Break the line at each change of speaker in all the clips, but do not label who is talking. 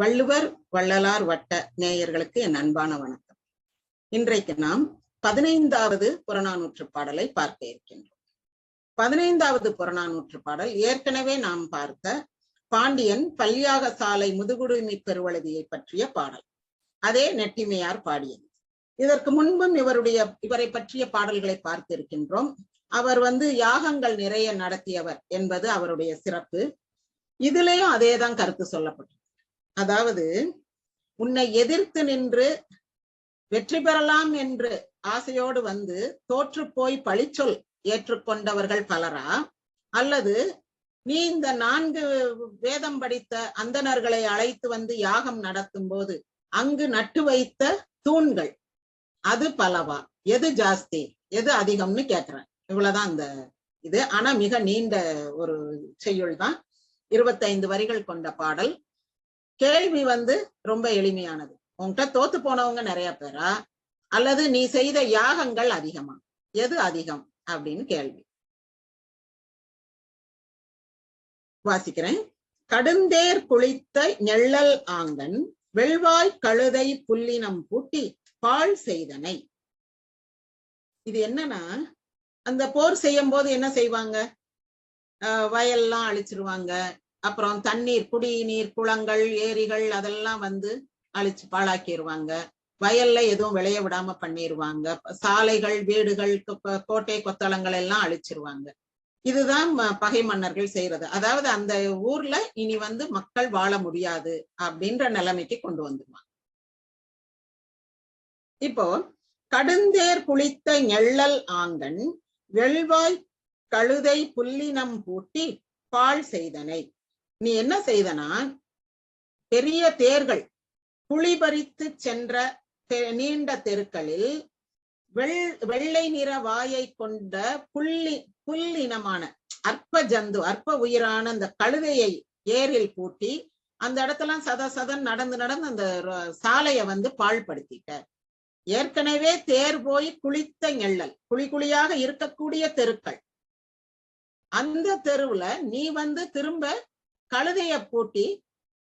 வள்ளுவர் வள்ளலார் வட்ட நேயர்களுக்கு என் அன்பான வணக்கம். இன்றைக்கு நாம் பதினைந்தாவது புறநானூற்று பாடலை பார்க்க இருக்கின்றோம். பதினைந்தாவது புறநானூற்று பாடல் ஏற்கனவே நாம் பார்த்த பாண்டியன் பல்யாக சாலை முதுகுடுமி பெருவழுதியை பற்றிய பாடல். அதே நெட்டிமையார் பாடியது. இதற்கு முன்பும் இவருடைய இவரை பற்றிய பாடல்களை பார்த்திருக்கின்றோம். அவர் வந்து யாகங்கள் நிறைய நடத்தியவர் என்பது அவருடைய சிறப்பு. இதுலயும் அதேதான் கருத்து சொல்லப்பட்டது அதாவது உன்னை எதிர்த்து நின்று வெற்றி பெறலாம் என்று ஆசையோடு வந்து தோற்று போய் பழிச்சொல் ஏற்றுக்கொண்டவர்கள் பலரா? அல்லது நீ இந்த நான்கு வேதம் படித்த அந்தணர்களை அழைத்து வந்து யாகம் நடத்தும் போது அங்கு நட்டு வைத்த தூண்கள் அது பலவா? எது ஜாஸ்தி? எது அதிகம்னு கேக்குறேன். இவ்வளவுதான் அந்த இது. ஆனா மிக நீண்ட ஒரு செய்யுள் தான். இருபத்தைந்து வரிகள் கொண்ட பாடல். கேள்வி வந்து ரொம்ப எளிமையானது. உன்கிட்ட தோத்து போனவங்க நிறைய பேரா? அல்லது நீ செய்த யாகங்கள் அதிகமா? எது அதிகம்? அப்படின்னு கேள்வி. வாசிக்கிறேன். கடுந்தேர் குளித்த நெள்ளல் ஆங்கன் வெள்வாய் கழுதை புல்லினம் பூட்டி பால் செய்தனை. இது என்னன்னா அந்த போர் செய்யும் போது என்ன செய்வாங்க? வயல்லாம் அழிச்சிருவாங்க. அப்புறம் தண்ணீர் குடிநீர் குளங்கள் ஏரிகள் அதெல்லாம் வந்து அழிச்சு பாழாக்கிடுவாங்க வயல்ல எதுவும் விளைய விடாம பண்ணிடுவாங்க சாலைகள் வீடுகள் கோட்டை கொத்தளங்கள் எல்லாம் அழிச்சிருவாங்க. இதுதான் பகை மன்னர்கள் செய்யறது அதாவது அந்த ஊர்ல இனி வந்து மக்கள் வாழ முடியாது அப்படின்ற நிலைமைக்கு கொண்டு வந்துருவாங்க. இப்போ கடுந்தேர் குளித்த எள்ளல் ஆங்கன் வெள்வாய் கழுதை புல்லினம் பூட்டி பால் செய்தனை. நீ என்ன செய்தனா? பெரிய தேர்கள் குளிபறித்து சென்ற நீண்ட தெருக்களில் வெள் வெள்ளை நிற வாயை கொண்ட புள்ளி புல்லினமான அற்ப ஜந்து அற்ப உயிரான அந்த கழுதையை ஏரில் பூட்டி அந்த இடத்துல சத சதன் நடந்து நடந்து அந்த சாலைய வந்து பாழ்படுத்திட்ட ஏற்கனவே தேர் போய் குளித்த நெள்ளல் குழி குழியாக இருக்கக்கூடிய தெருக்கள். அந்த தெருவுல நீ வந்து திரும்ப கழுதைய பூட்டி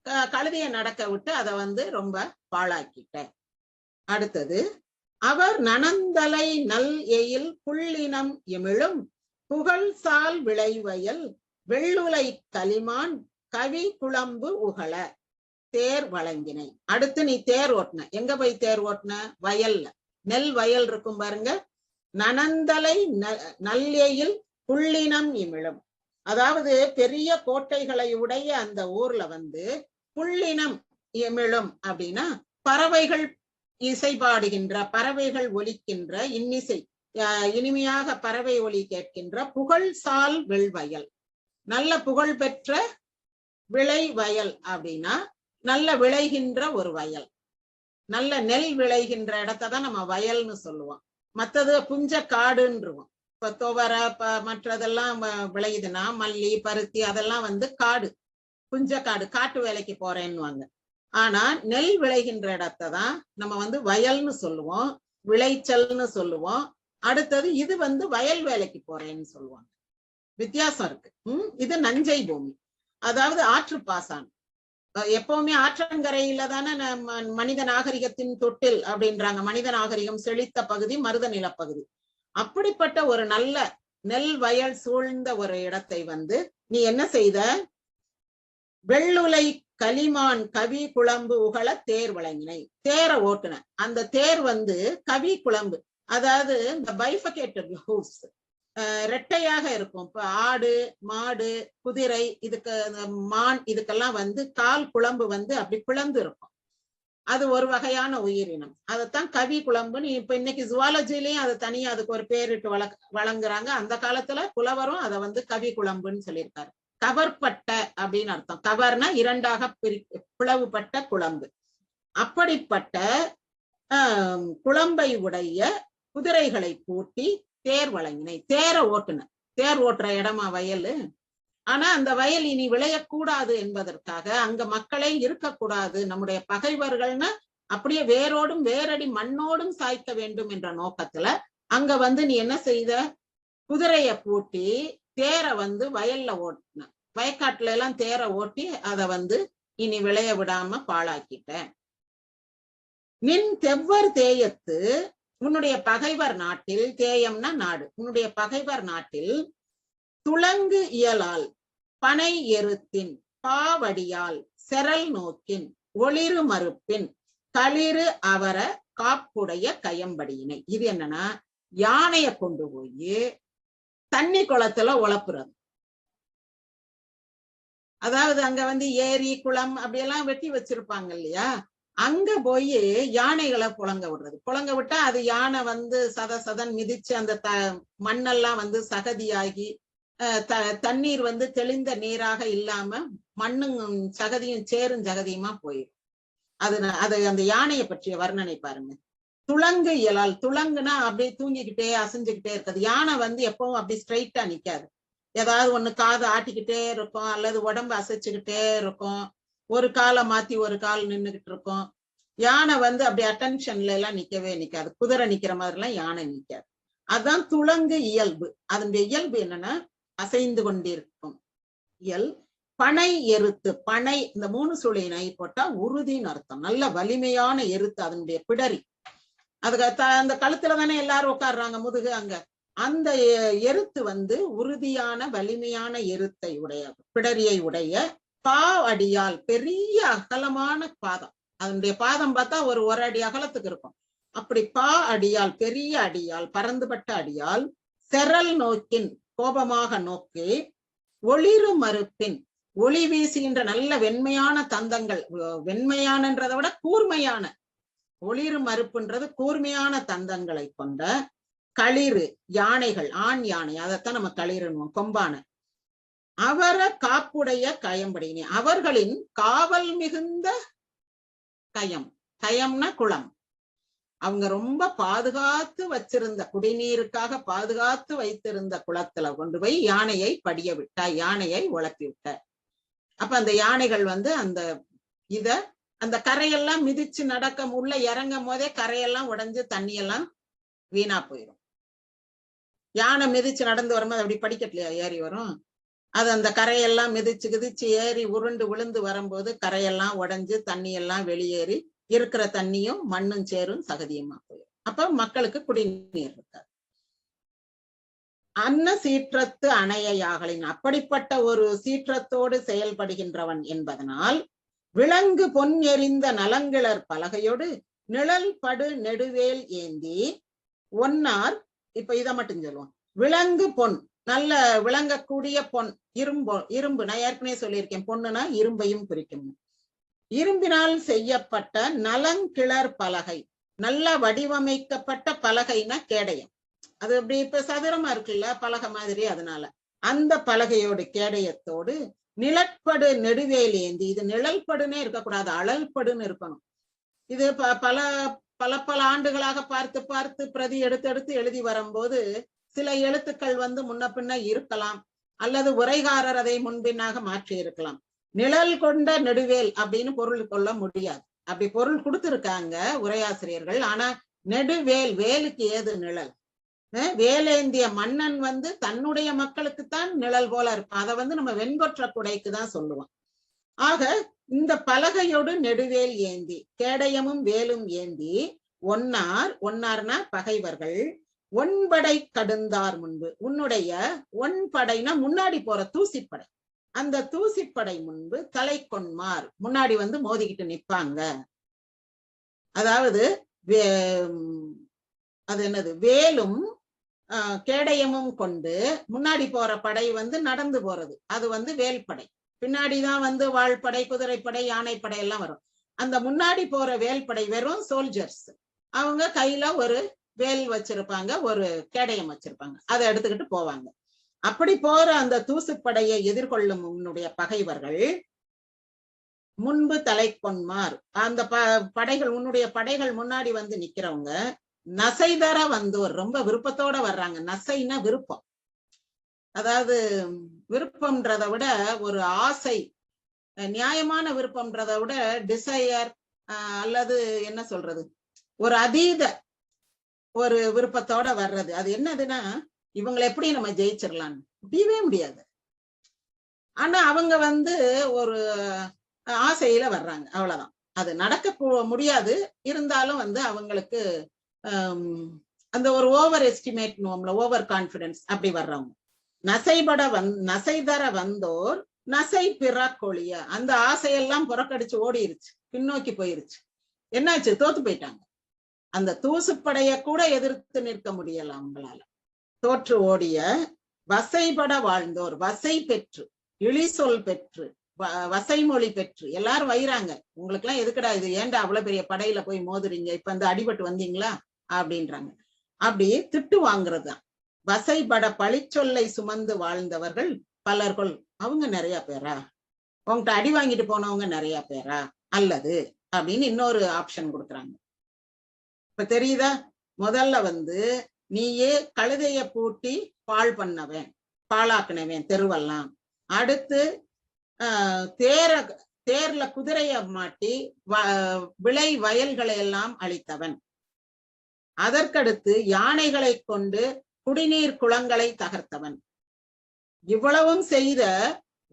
கழுதைய நடக்க விட்டு அதை வந்து ரொம்ப பாழாக்கிட்ட அடுத்தது அவர் நனந்தலை நல் எயில் புள்ளினம் எமிழும் புகழ்சால் விளைவயல் வெள்ளுலை களிமான் கவி குழம்பு உகழ தேர் வழங்கினை அடுத்து நீ தேர் ஓட்டின. எங்க போய் தேர் ஓட்டின? வயல்ல. நெல் வயல் இருக்கும் பாருங்க. நனந்தலை நல்லையில் புள்ளினம் இமிழும் அதாவது பெரிய கோட்டைகளை உடைய அந்த ஊர்ல வந்து புள்ளினம் எமிழும் அப்படின்னா பறவைகள் இசை பாடுகின்ற பறவைகள் ஒலிக்கின்ற இன்னிசை இனிமையாக பறவை ஒலி கேட்கின்ற புகழ் சால் வெள்வயல் நல்ல புகழ் பெற்ற விளை வயல் அப்படின்னா நல்ல விளைகின்ற ஒரு வயல். நல்ல நெல் விளைகின்ற இடத்த தான் நம்ம வயல்னு சொல்லுவோம். மத்தது புஞ்ச காடுன்றுவோம். இப்ப துவரை மற்றதெல்லாம் விளையுதுன்னா மல்லி பருத்தி அதெல்லாம் வந்து காடு புஞ்ச காடு காட்டு வேலைக்கு போறேன்னுவாங்க. ஆனா நெல் விளைகின்ற இடத்த தான் நம்ம வந்து வயல்னு சொல்லுவோம் விளைச்சல்னு சொல்லுவோம். அடுத்தது இது வந்து வயல் வேலைக்கு போறேன்னு சொல்லுவாங்க. வித்தியாசம் இருக்கு. உம் இது நஞ்சை பூமி. அதாவது ஆற்று பாசான் எப்பவுமே ஆற்றங்கரையில தானே மனித நாகரிகத்தின் தொட்டில் அப்படின்றாங்க. மனித நாகரிகம் செழித்த பகுதி மருத நிலப்பகுதி. அப்படிப்பட்ட ஒரு நல்ல நெல் வயல் சூழ்ந்த ஒரு இடத்தை வந்து நீ என்ன செய்த? வெள்ளுலை களிமான் கவி குழம்பு உகள தேர் வழங்கினை. தேரை ஓட்டுன. அந்த தேர் வந்து கவி குழம்பு. அதாவது இந்த பைஃபகேட்டட் ஹூஸ் ரெட்டையாக இருக்கும். இப்ப ஆடு மாடு குதிரை இதுக்கு மான் இதுக்கெல்லாம் வந்து கால் குழம்பு வந்து அப்படி பிளந்து இருக்கும். அது ஒரு வகையான உயிரினம் அதைத்தான் கவி குழம்புன்னு இப்ப இன்னைக்கு ஜுவாலஜிலையும் அதை தனியா அதுக்கு ஒரு பேரிட்டு வள வழங்குறாங்க. அந்த காலத்துல புலவரும் அதை வந்து கவி குழம்புன்னு சொல்லியிருக்காரு. கவர்பட்ட அப்படின்னு அர்த்தம். கவர்னா இரண்டாக பிரி பிளவுபட்ட குழம்பு. அப்படிப்பட்ட ஆஹ் குழம்பை உடைய குதிரைகளை பூட்டி தேர் வழங்கினை தேரை ஓட்டுன தேர் ஓட்டுற இடமா வயலு. ஆனா அந்த வயல் இனி விளையக்கூடாது என்பதற்காக அங்க மக்களே இருக்கக்கூடாது. நம்முடைய பகைவர்கள்னா அப்படியே வேரோடும் வேரடி மண்ணோடும் சாய்க்க வேண்டும் என்ற நோக்கத்துல அங்க வந்து நீ என்ன செய்த? குதிரைய பூட்டி தேரை வந்து வயல்ல ஓட்டின. வயக்காட்டுல எல்லாம் தேரை ஓட்டி அதை வந்து இனி விளைய விடாம பாழாக்கிட்டேன் நின் தெவ்வர் தேயத்து உன்னுடைய பகைவர் நாட்டில் தேயம்னா நாடு. உன்னுடைய பகைவர் நாட்டில் துளங்கு இயலால் பனை எருத்தின் பாவடியால் செரல் நோக்கின் ஒளிரு மறுப்பின் களிறு அவர காப்புடைய கயம்படியினை. இது என்னன்னா யானைய கொண்டு போய் தண்ணி குளத்துல உழப்புறது. அதாவது அங்க வந்து ஏரி குளம் அப்படியெல்லாம் வெட்டி வச்சிருப்பாங்க இல்லையா? அங்க போய் யானைகளை புழங்க விடுறது. புழங்க விட்டா அது யானை வந்து சத சதன் மிதிச்சு அந்த த மண்ணெல்லாம் வந்து சகதியாகி த தண்ணீர் வந்து தெளிந்த நீராக இல்லாம மண்ணும் சகதியும் சேரும் சகதியுமா போயிடும் அது அது அந்த யானையை பற்றிய வர்ணனை பாருங்க. துளங்கு இயலால் துளங்குனா அப்படியே தூங்கிக்கிட்டே அசைஞ்சுக்கிட்டே இருக்காது. யானை வந்து எப்பவும் அப்படி ஸ்ட்ரைட்டா நிக்காது. ஏதாவது ஒண்ணு காது ஆட்டிக்கிட்டே இருக்கும் அல்லது உடம்பு அசைச்சுக்கிட்டே இருக்கும். ஒரு காலை மாத்தி ஒரு கால் நின்னுகிட்டு இருக்கும். யானை வந்து அப்படி அட்டென்ஷன்ல எல்லாம் நிக்கவே நிக்காது. குதிரை நிக்கிற மாதிரி எல்லாம் யானை நிக்காது. அதான் துளங்கு இயல்பு. அதனுடைய இயல்பு என்னன்னா அசைந்து கொண்டிருக்கும். எல் பனை எருத்து பனை இந்த மூணு சுழியினை போட்டா உறுதின்னு அர்த்தம். நல்ல வலிமையான எருத்து அதனுடைய பிடரி. அதுக்கு அந்த கழுத்துல தானே எல்லாரும் உட்காடுறாங்க முதுகு அங்க. அந்த எருத்து வந்து உறுதியான வலிமையான எருத்தை உடைய பிடரியை உடைய பா அடியால் பெரிய அகலமான பாதம். அதனுடைய பாதம் பார்த்தா ஒரு ஒரு அடி அகலத்துக்கு இருக்கும். அப்படி பா அடியால் பெரிய அடியால் பரந்துபட்ட அடியால் செரல் நோக்கின் கோபமாக நோக்கி ஒளிரு மறுப்பின் ஒளி வீசுகின்ற நல்ல வெண்மையான தந்தங்கள் வெண்மையானன்றதை விட கூர்மையான ஒளிரு மறுப்புன்றது கூர்மையான தந்தங்களை கொண்ட களிறு யானைகள் ஆண் யானை அதைத்தான் நம்ம களிறுனுவோம் கொம்பான. அவர காப்புடைய கயம்படினி அவர்களின் காவல் மிகுந்த கயம் கயம்னா குளம். அவங்க ரொம்ப பாதுகாத்து வச்சிருந்த குடிநீருக்காக பாதுகாத்து வைத்திருந்த குளத்துல கொண்டு போய் யானையை படிய விட்டா யானையை உழப்பி விட்ட அப்ப அந்த யானைகள் வந்து அந்த இத அந்த கரையெல்லாம் மிதிச்சு நடக்க உள்ள இறங்கும் போதே கரையெல்லாம் உடைஞ்சு தண்ணியெல்லாம் வீணா போயிடும் யானை மிதிச்சு நடந்து வரும்போது அப்படி படிக்கட்டலையா? ஏறி வரும். அது அந்த கரையெல்லாம் மிதிச்சு கிதிச்சு ஏறி உருண்டு விழுந்து வரும்போது கரையெல்லாம் உடஞ்சு தண்ணி எல்லாம் வெளியேறி இருக்கிற தண்ணியும் மண்ணும் சேரும் சகதியுமா போயிடும் அப்ப மக்களுக்கு குடிநீர் இருக்காது. அன்ன சீற்றத்து அணையாகலின் அப்படிப்பட்ட ஒரு சீற்றத்தோடு செயல்படுகின்றவன் என்பதனால் விலங்கு பொன் எறிந்த நலங்கிளர் பலகையோடு நிழல் படு நெடுவேல் ஏந்தி ஒன்னார் இப்ப இத மட்டும் சொல்லுவோம். விலங்கு பொன் நல்ல விளங்கக்கூடிய பொன் இரும்பு இரும்பு நான் ஏற்கனவே சொல்லியிருக்கேன். பொண்ணுனா இரும்பையும் குறிக்கும். இரும்பினால் செய்யப்பட்ட நலங்கிளர் பலகை நல்ல வடிவமைக்கப்பட்ட பலகைனா கேடயம். அது அப்படி இப்ப சதுரமா இருக்குல்ல பலகை மாதிரி அதனால. அந்த பலகையோடு கேடயத்தோடு நிழற்படு நெடுவேலி ஏந்தி இது நிழல்படுனே இருக்கக்கூடாது அழல்படுன்னு இருக்கணும். இது ப- பல பல பல ஆண்டுகளாக பார்த்து பார்த்து பிரதி எடுத்து எடுத்து எழுதி வரும்போது சில எழுத்துக்கள் வந்து முன்ன பின்ன இருக்கலாம் அல்லது உரைகாரர் அதை முன்பின்னாக மாற்றி இருக்கலாம் நிழல் கொண்ட நெடுவேல் அப்படின்னு பொருள் கொள்ள முடியாது. அப்படி பொருள் கொடுத்திருக்காங்க உரையாசிரியர்கள். ஆனா நெடுவேல் வேலுக்கு ஏது நிழல்? வேலேந்திய மன்னன் வந்து தன்னுடைய மக்களுக்குத்தான் நிழல் போல இருப்பான். அதை வந்து நம்ம வெண்கொற்ற குடைக்கு தான் சொல்லுவோம். ஆக இந்த பலகையோடு நெடுவேல் ஏந்தி கேடயமும் வேலும் ஏந்தி ஒன்னார் ஒன்னார்னா பகைவர்கள் ஒன்படை கடுந்தார் முன்பு. உன்னுடைய ஒன்படைனா முன்னாடி போற தூசிப்படை. அந்த தூசிப்படை முன்பு தலை கொன்மார். முன்னாடி வந்து மோதிக்கிட்டு நிப்பாங்க அதாவது வே- அது என்னது? வேலும் ஆஹ், கேடயமும் கொண்டு முன்னாடி போற படை வந்து நடந்து போறது. அது வந்து வேல்படை பின்னாடிதான் வந்து வாழ்படை குதிரைப்படை யானைப்படை எல்லாம் வரும். அந்த முன்னாடி போற வேல்படை வெறும் சோல்ஜர்ஸ் அவங்க கையில ஒரு வேல் வச்சிருப்பாங்க ஒரு கேடயம் வச்சிருப்பாங்க. அதை எடுத்துக்கிட்டு போவாங்க. அப்படி போற அந்த தூசுப்படையை எதிர்கொள்ளும் உன்னுடைய பகைவர்கள் முன்பு தலை கொன்மார். அந்த ப படைகள் உன்னுடைய படைகள் முன்னாடி வந்து நிக்கிறவங்க நசைதர வந்தோர் ரொம்ப விருப்பத்தோட வர்றாங்க. நசைனா விருப்பம். அதாவது விருப்பம்ன்றத விட ஒரு ஆசை நியாயமான விருப்பம்ன்றதை விட டிசையர் அல்லது என்ன சொல்றது? ஒரு அதீத ஒரு விருப்பத்தோட வர்றது. அது என்னதுன்னா இவங்களை எப்படி நம்ம ஜெயிச்சிடலாம்னு முடியவே முடியாது. ஆனா அவங்க வந்து ஒரு ஆசையில வர்றாங்க. அவ்வளவுதான். அது நடக்க முடியாது. இருந்தாலும் வந்து அவங்களுக்கு அந்த ஒரு ஓவர் எஸ்டிமேட் ஓவர் கான்பிடன்ஸ் அப்படி வர்றவங்க. நசைபட வந் நசைதர வந்தோர் நசை பிற கொழிய அந்த ஆசையெல்லாம் புறக்கடிச்சு ஓடிருச்சு. பின்னோக்கி போயிருச்சு. என்னாச்சு? தோத்து போயிட்டாங்க. அந்த தூசுப்படைய கூட எதிர்த்து நிற்க முடியல அவங்களால. தோற்று ஓடிய வசைபட வாழ்ந்தோர் வசை பெற்று இழிசொல் பெற்று வ- வசைமொழி பெற்று எல்லாரும் வைறாங்க உங்களுக்கு எல்லாம் எதுக்குடா இது? ஏன்டா அவ்வளவு பெரிய படையில போய் மோதுறீங்க? இப்ப இந்த அடிபட்டு வந்தீங்களா? அப்படின்றாங்க. அப்படி திட்டு வாங்குறதுதான். வசைபட பழிச்சொல்லை சுமந்து வாழ்ந்தவர்கள் பலர்கள். அவங்க நிறைய பேரா? உங்ககிட்ட அடி வாங்கிட்டு போனவங்க நிறைய பேரா? அல்லது? அப்படின்னு இன்னொரு ஆப்ஷன் கொடுக்குறாங்க. இப்ப தெரியுதா? முதல்ல வந்து நீயே கழுதைய பூட்டி பால் பண்ணவேன் பாழாக்குனவேன் தெருவெல்லாம். அடுத்து ஆஹ் தேர தேர்ல குதிரைய மாட்டி வ- விளை வயல்களை எல்லாம் அழித்தவன். அதற்கடுத்து யானைகளை கொண்டு குடிநீர் குளங்களை தகர்த்தவன். இவ்வளவும் செய்த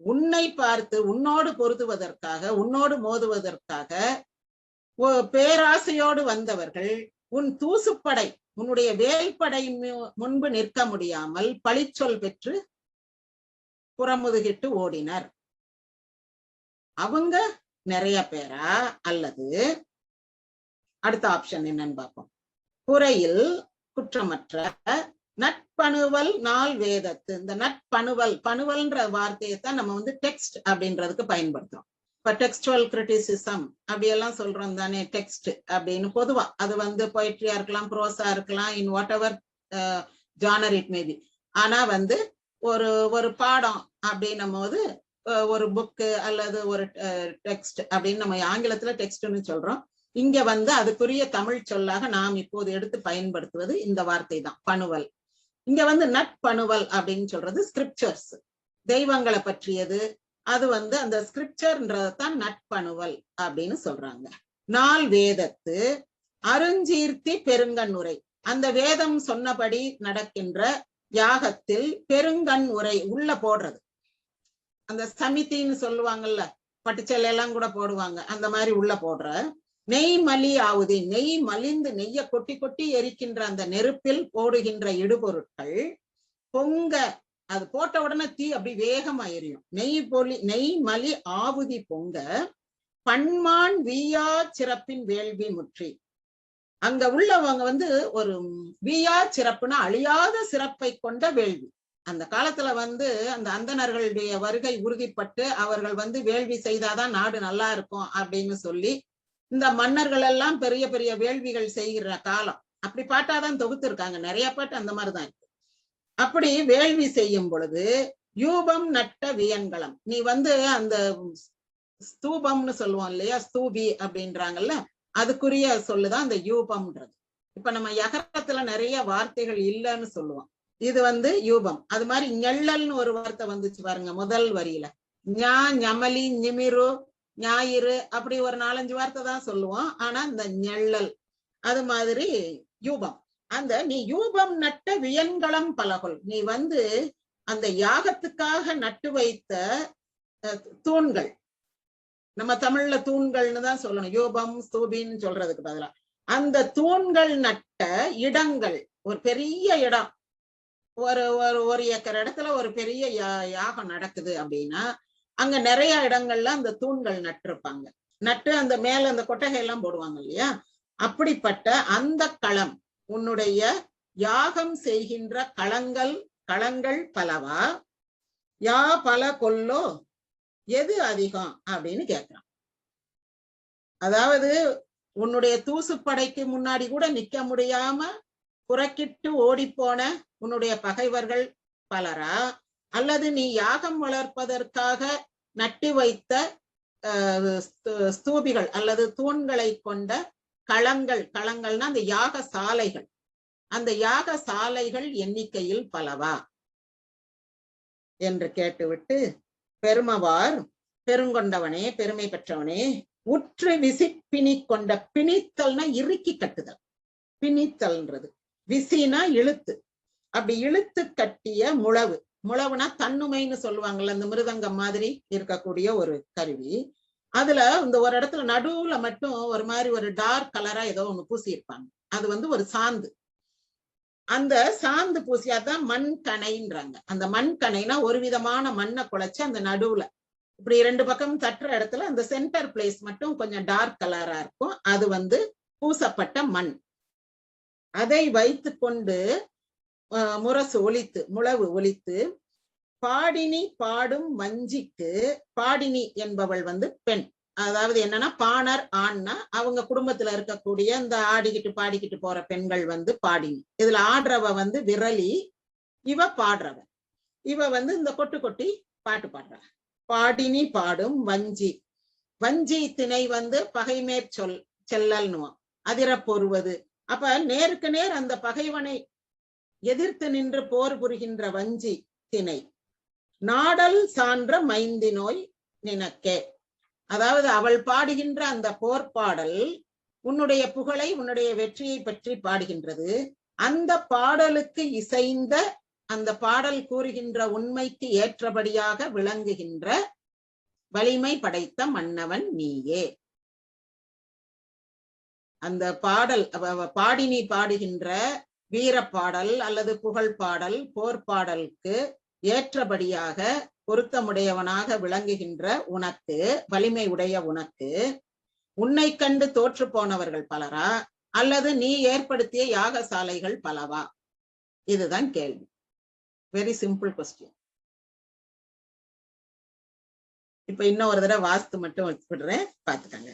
உன்னை பார்த்து உன்னோடு பொருதுவதற்காக உன்னோடு மோதுவதற்காக பேராசையோடு வந்தவர்கள் உன் தூசுப்படை உன்னுடைய வேல்படை முன்பு நிற்க முடியாமல் பழிச்சொல் பெற்று புறமுதுகிட்டு ஓடினர். அவங்க நிறைய பேரா? அல்லது அடுத்த ஆப்ஷன் என்னன்னு பார்ப்போம். குறையில் குற்றமற்ற நட்பணுவல் நாள் வேதத்து. இந்த நட்பணுவல் பணுவல்ன்ற வார்த்தையை தான் நம்ம வந்து டெக்ஸ்ட் அப்படின்றதுக்கு பயன்படுத்துறோம். இப்ப டெக்ஸ்டுவல் கிரிட்டிசிசம் அப்படியெல்லாம் சொல்றோம் தானே டெக்ஸ்ட் அப்படின்னு பொதுவா. அது வந்து பொயிட்ரியா இருக்கலாம் ப்ரோஸா இருக்கலாம் in whatever genre it maybe ஆனா வந்து ஒரு ஒரு பாடம் அப்படின்னும் போது ஒரு புக்கு அல்லது ஒரு டெக்ஸ்ட் அப்படின்னு நம்ம ஆங்கிலத்துல டெக்ஸ்ட்னு சொல்றோம். இங்க வந்து அதுக்குரிய தமிழ் சொல்லாக நாம் இப்போது எடுத்து பயன்படுத்துவது இந்த வார்த்தை தான் பணுவல். இங்க வந்து நட்பணுவல் அப்படின்னு சொல்றது ஸ்கிரிப்சர்ஸ் தெய்வங்களை பற்றியது அது வந்து அந்த ஸ்கிரிப்சர்ன்றதான் நட்பணுவல் அப்படின்னு சொல்றாங்க. நாள் வேதத்து அருஞ்சீர்த்தி பெருங்கண் உரை அந்த வேதம் சொன்னபடி நடக்கின்ற யாகத்தில் பெருங்கண் உரை உள்ள போடுறது. அந்த சமிதின்னு சொல்லுவாங்கல்ல பட்டுச்சல் எல்லாம் கூட போடுவாங்க. அந்த மாதிரி உள்ள போடுற நெய் மலி ஆவுதி. நெய் மலிந்து நெய்ய கொட்டி கொட்டி எரிக்கின்ற அந்த நெருப்பில் போடுகின்ற இடுபொருட்கள் பொங்க அது போட்ட உடனே தீ அப்படி வேகமா எரியும். நெய் பொலி நெய் மலி ஆவுதி பொங்க பன்மான் வீயா சிறப்பின் வேள்வி முற்றி. அங்க உள்ளவங்க வந்து ஒரு வீயா சிறப்புனா அழியாத சிறப்பை கொண்ட வேள்வி. அந்த காலத்துல வந்து அந்த அந்தணர்களுடைய வருகை உறுதிப்பட்டு அவர்கள் வந்து வேள்வி செய்தாதான் நாடு நல்லா இருக்கும் அப்படின்னு சொல்லி இந்த மன்னர்கள் எல்லாம் பெரிய பெரிய வேள்விகள் செய்கிற காலம். அப்படி பாட்டாதான் தொகுத்து இருக்காங்க நிறைய பாட்டு அந்த மாதிரிதான். இருக்கு அப்படி வேள்வி செய்யும் பொழுது யூபம் நட்ட வியன்களம். நீ வந்து அந்த ஸ்தூபம்னு சொல்லுவோம் இல்லையா? ஸ்தூபி அப்படின்றாங்கல்ல? அதுக்குரிய சொல்லுதான் அந்த யூபம்ன்றது. இப்ப நம்ம யகரத்துல நிறைய வார்த்தைகள் இல்லைன்னு சொல்லுவோம். இது வந்து யூபம். அது மாதிரி ஞெள்ளல்னு ஒரு வார்த்தை வந்துச்சு பாருங்க முதல் வரியில. ஞா ஞமலி நிமிரு ஞாயிறு அப்படி ஒரு நாலஞ்சு வார்த்தை தான் சொல்லுவோம். ஆனா இந்த ஞெள்ளல் அது மாதிரி யூபம். அந்த நீ யூபம் நட்ட வியன்களம் பலகொல் நீ வந்து அந்த யாகத்துக்காக நட்டு வைத்த தூண்கள். நம்ம தமிழ்ல தூண்கள்னு தான் சொல்லணும். யூபம் ஸ்தூபின்னு சொல்றதுக்கு பதிலா. அந்த தூண்கள் நட்ட இடங்கள். ஒரு பெரிய இடம். ஒரு ஒரு ஒரு ஏக்கர் இடத்துல ஒரு பெரிய யா- யாகம் நடக்குது அப்படின்னா அங்க நிறைய இடங்கள்ல அந்த தூண்கள் நட்டிருப்பாங்க. நட்டு அந்த மேல அந்த கொட்டகை எல்லாம் போடுவாங்க இல்லையா? அப்படிப்பட்ட அந்த களம். உன்னுடைய யாகம் செய்கின்ற களங்கள் களங்கள் பலவா? யா பல கொல்லோ? எது அதிகம்? அப்படின்னு கேக்குறான். அதாவது உன்னுடைய தூசுப்படைக்கு முன்னாடி கூட நிக்க முடியாம புறக்கிட்டு ஓடிப்போன உன்னுடைய பகைவர்கள் பலரா? அல்லது நீ யாகம் வளர்ப்பதற்காக நட்டு வைத்த அஹ், ஸ்தூபிகள் அல்லது தூண்களை கொண்ட களங்கள் களங்கள்னா அந்த யாக சாலைகள். அந்த யாக சாலைகள் எண்ணிக்கையில் பலவா? என்று கேட்டுவிட்டு பெருமவார் பெருங்கொண்டவனே பெருமை பெற்றவனே உற்று விசி பிணி கொண்ட பிணித்தல்னா இறுக்கி கட்டுதல். பிணித்தல்ன்றது. விசினா இழுத்து. அப்படி இழுத்து கட்டிய முழவு. முழவுனா தன்னுமைன்னு சொல்லுவாங்கல்ல அந்த மிருதங்கம் மாதிரி இருக்கக்கூடிய ஒரு கருவி. அதுல இந்த ஒரு இடத்துல நடுவுல மட்டும் ஒரு மாதிரி ஒரு டார்க் கலரா ஏதோ ஒண்ணு பூசியிருப்பாங்க. அது வந்து ஒரு சாந்து. அந்த சாந்து பூசியாதான் மண் கணைன்றாங்க. அந்த மண் கணைனா ஒரு விதமான மண்ணை குழைச்சு அந்த நடுவுல. இப்படி ரெண்டு பக்கம் தட்டுற இடத்துல அந்த சென்டர் பிளேஸ் மட்டும் கொஞ்சம் டார்க் கலரா இருக்கும். அது வந்து பூசப்பட்ட மண். அதை வைத்து கொண்டு முரசு ஒலித்து முழவு ஒலித்து பாடினி பாடும் வஞ்சிக்கு பாடினி என்பவள் வந்து பெண். அதாவது என்னன்னா பாணர் ஆண்னா அவங்க குடும்பத்துல இருக்கக்கூடிய இந்த ஆடிக்கிட்டு பாடிக்கிட்டு போற பெண்கள் வந்து பாடினி. இதுல ஆடுறவ வந்து விரலி இவ பாடுறவ. இவ வந்து இந்த கொட்டு கொட்டி பாட்டு பாடுறா. பாடினி பாடும் வஞ்சி. வஞ்சி திணை வந்து பகைமேற் சொல் செல்லல்னுவோம் அதிர அப்ப நேருக்கு நேர் அந்த பகைவனை எதிர்த்து நின்று போர் புரிகின்ற வஞ்சி திணை. நாடல் சான்ற மைந்தி நோய் நினக்கே. அதாவது அவள் பாடுகின்ற அந்த போர்ப்பாடல் உன்னுடைய புகழை உன்னுடைய வெற்றியை பற்றி பாடுகின்றது. அந்த பாடலுக்கு இசைந்த அந்த பாடல் கூறுகின்ற உண்மைக்கு ஏற்றபடியாக விளங்குகின்ற வலிமை படைத்த மன்னவன் நீயே. அந்த பாடல் பாடினி பாடுகின்ற வீரப்பாடல் அல்லது புகழ் பாடல் போர் பாடலுக்கு ஏற்றபடியாக பொருத்தமுடையவனாக விளங்குகின்ற உனக்கு வலிமை உடைய உனக்கு உன்னை கண்டு தோற்று போனவர்கள் பலரா? அல்லது நீ ஏற்படுத்திய யாகசாலைகள் பலவா? இதுதான் கேள்வி. வெரி சிம்பிள் கொஸ்டின் இப்ப இன்னும் ஒரு தடவை வாஸ்து மட்டும் வச்சுடுறேன் பாத்துக்கங்க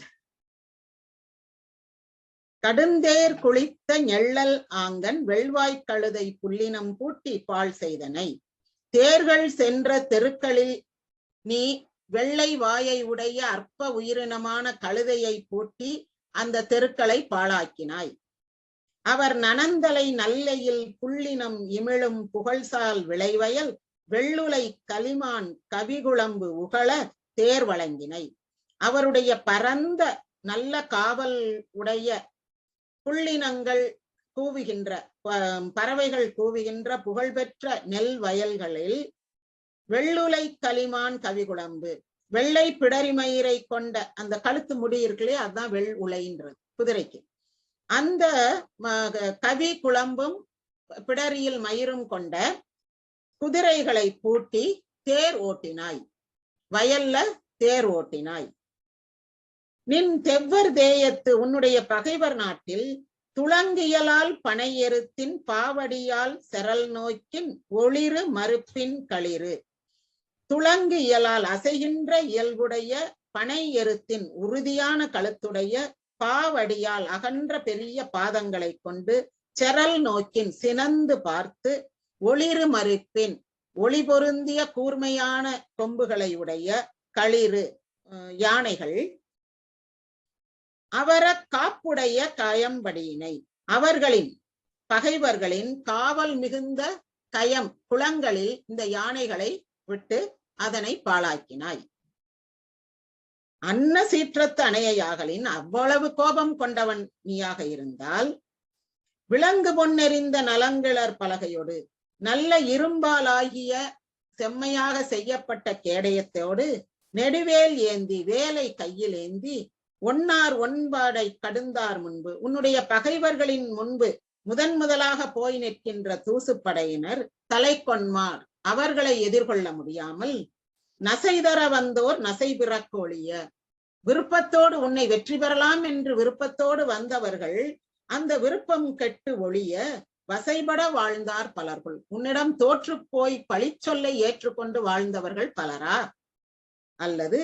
கடுந்தேர் குளித்த நெள்ளல் ஆங்கன் வெள்வாய்க் கழுதை புல்லினம் பூட்டி பால் செய்தனை. தேர்கள் சென்ற தெருக்களில் நீ வெள்ளை வாயை உடைய அற்ப உயிரினமான கழுதையை பூட்டி அந்த தெருக்களை பாழாக்கினாய். அவர் நனந்தலை நல்லையில் புள்ளினம் இமிழும் புகழ்சால் விளைவயல் வெள்ளுலை களிமான் கவிகுழம்பு உகள தேர் வழங்கினை. அவருடைய பரந்த நல்ல காவல் உடைய புள்ளினங்கள் கூவுகின்ற பறவைகள் கூவுகின்ற புகழ்பெற்ற நெல் வயல்களில் வெள்ளுலை களிமான் கவிகுழம்பு வெள்ளை பிடரிமயிரை கொண்ட அந்த கழுத்து முடி இருக்குல்லையே அதுதான் வெள் உலைன்றது குதிரைக்கு. அந்த கவி குழம்பும் பிடரியில் மயிரும் கொண்ட குதிரைகளை பூட்டி தேர் ஓட்டினாய் வயல்ல தேர் ஓட்டினாய். நின் தெவ்வர் தேயத்து உன்னுடைய பகைவர் நாட்டில் துளங்கியலால் பனையெருத்தின் பாவடியால் செரல் நோக்கின் ஒளிரு மறுப்பின் களிறு. துளங்கியலால் அசைகின்ற இயல்புடைய பனை எருத்தின் உறுதியான கழுத்துடைய பாவடியால் அகன்ற பெரிய பாதங்களை கொண்டு செரல் நோக்கின் சினந்து பார்த்து ஒளிரு மறுப்பின் ஒளி பொருந்திய கூர்மையான கொம்புகளை உடைய களிறு யானைகள் அவர காப்புடைய கயம்படியினை. அவர்களின் பகைவர்களின் காவல் மிகுந்த கயம் குளங்களில் இந்த யானைகளை விட்டு அதனை பாழாக்கினாய். அன்ன சீற்றத்து அணையாகலின் அவ்வளவு கோபம் கொண்டவன் நீயாக இருந்தால் விலங்கு பொன்னெறிந்த நலங்கிளர் பலகையோடு நல்ல இரும்பாலாகிய செம்மையாக செய்யப்பட்ட கேடயத்தோடு நெடுவேல் ஏந்தி வேலை கையில் ஏந்தி ஒன்னார் ஒன்பாடை கடுந்தார் முன்பு. உன்னுடைய பகைவர்களின் முன்பு முதன் முதலாக போய் நிற்கின்ற தூசுப்படையினர் தலை கொன்மார் அவர்களை எதிர்கொள்ள முடியாமல் நசைதர வந்தோர் நசை பிறக்கொழிய விருப்பத்தோடு உன்னை வெற்றி பெறலாம் என்று விருப்பத்தோடு வந்தவர்கள் அந்த விருப்பம் கெட்டு ஒழிய வசைபட வாழ்ந்தார் பலர்கள். உன்னிடம் தோற்று போய் பழிச்சொல்லை ஏற்றுக்கொண்டு வாழ்ந்தவர்கள் பலரா? அல்லது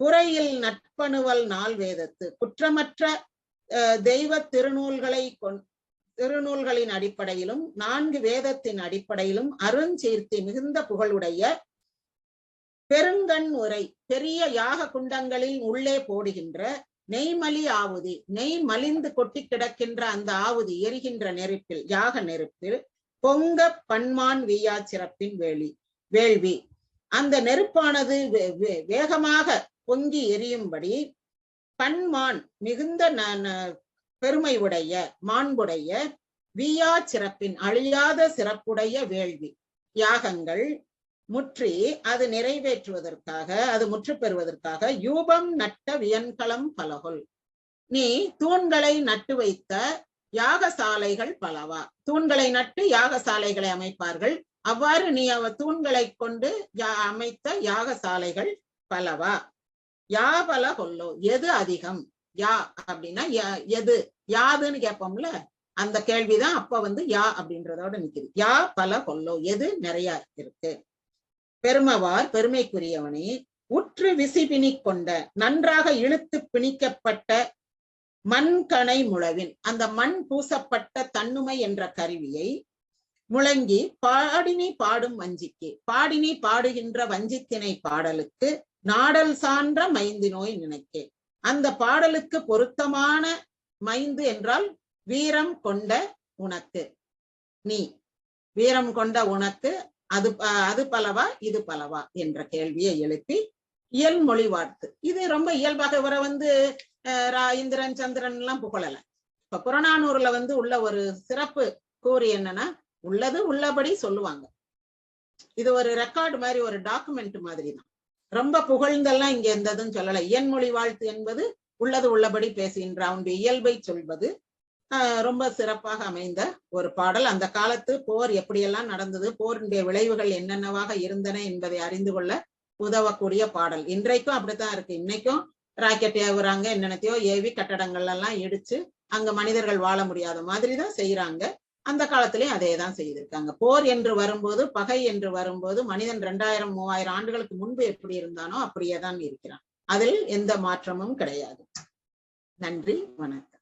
குறையில் நட்பணுவல் நாள் வேதத்து. குற்றமற்ற அஹ், தெய்வ திருநூல்களை கொண் திருநூல்களின் அடிப்படையிலும் நான்கு வேதத்தின் அடிப்படையிலும் அருஞ்சீர்த்தி மிகுந்த புகழுடைய பெருங்கண் உரை பெரிய யாக குண்டங்களில் உள்ளே போடுகின்ற நெய்மலி ஆவுதி. நெய் மலிந்து கொட்டி கிடக்கின்ற அந்த ஆவுதி எரிகின்ற நெருப்பில் யாக நெருப்பில் பொங்க பன்மான் வியா சிறப்பின் வேலி வேள்வி. அந்த நெருப்பானது வே- வே- வேகமாக பொங்கி எரியும்படி பன்மான் மிகுந்த ந- பெருமை உடைய மாண்புடைய வியா சிறப்பின் அழியாத சிறப்புடைய வேள்வி. யாகங்கள் முற்றி அது நிறைவேற்றுவதற்காக அது முற்று பெறுவதற்காக யூபம் நட்ட வியன்களம் பலகொல் நீ தூண்களை நட்டு வைத்த யாகசாலைகள் பலவா? தூண்களை நட்டு யாகசாலைகளை அமைப்பார்கள். அவ்வாறு நீ அவ தூண்களை கொண்டு யா- அமைத்த யாகசாலைகள் பலவா? யா பல கொல்லோ? எது அதிகம்? யா அப்படின்னா எது? யாதுன்னு கேட்போம்ல? அந்த கேள்விதான் அப்ப வந்து யா அப்படின்றதோட நிக்குது. யா பல கொல்லோ? எது நிறைய இருக்கு. பெருமவார் பெருமைக்குரியவனே உற்று விசி பிணிக் கொண்ட நன்றாக இழுத்து பிணிக்கப்பட்ட மண்கணை முழவின் அந்த மண் பூசப்பட்ட தன்னுமை என்ற கருவியை முழங்கி பாடினி பாடும் வஞ்சிக்கு பாடினி பாடுகின்ற வஞ்சித்தினை பாடலுக்கு நாடல் சான்ற மைந்து நோய் நினைக்கே. அந்த பாடலுக்கு பொருத்தமான மைந்து என்றால் வீரம் கொண்ட உனக்கு. நீ வீரம் கொண்ட உனக்கு அது அது பலவா இது பலவா என்ற கேள்வியை எழுப்பி இயல் மொழி வாழ்த்து. இது ரொம்ப இயல்பாக இவரை வந்து ரா- இந்திரன் சந்திரன் எல்லாம் புகழல. இப்ப புறநானூர்ல வந்து உள்ள ஒரு சிறப்பு கூறு என்னன்னா உள்ளது உள்ளபடி சொல்லுவாங்க. இது ஒரு ரெக்கார்டு மாதிரி ஒரு டாக்குமெண்ட் மாதிரி தான் ரொம்ப புகழ்ந்தெல்லாம் இங்க எந்ததும் சொல்லல. இயன்மொழி வாழ்த்து என்பது உள்ளது உள்ளபடி பேசுகின்ற அவனுடைய இயல்பை சொல்வது ரொம்ப சிறப்பாக அமைந்த ஒரு பாடல். அந்த காலத்து போர் எப்படியெல்லாம் நடந்தது போரினுடைய விளைவுகள் என்னென்னவாக இருந்தன என்பதை அறிந்து கொள்ள உதவக்கூடிய பாடல். இன்றைக்கும் அப்படித்தான் இருக்கு. இன்னைக்கும் ராக்கெட் ஏவுறாங்க என்னென்னத்தையோ ஏவி கட்டடங்கள் எல்லாம் இடிச்சு அங்க மனிதர்கள் வாழ முடியாத மாதிரி தான் செய்யறாங்க அந்த காலத்திலயும் அதே தான் செய்திருக்காங்க. போர் என்று வரும்போது பகை என்று வரும்போது மனிதன் ரெண்டாயிரம் மூவாயிரம் ஆண்டுகளுக்கு முன்பு எப்படி இருந்தானோ அப்படியே தான் இருக்கிறான். அதில் எந்த மாற்றமும் கிடையாது. நன்றி வணக்கம்.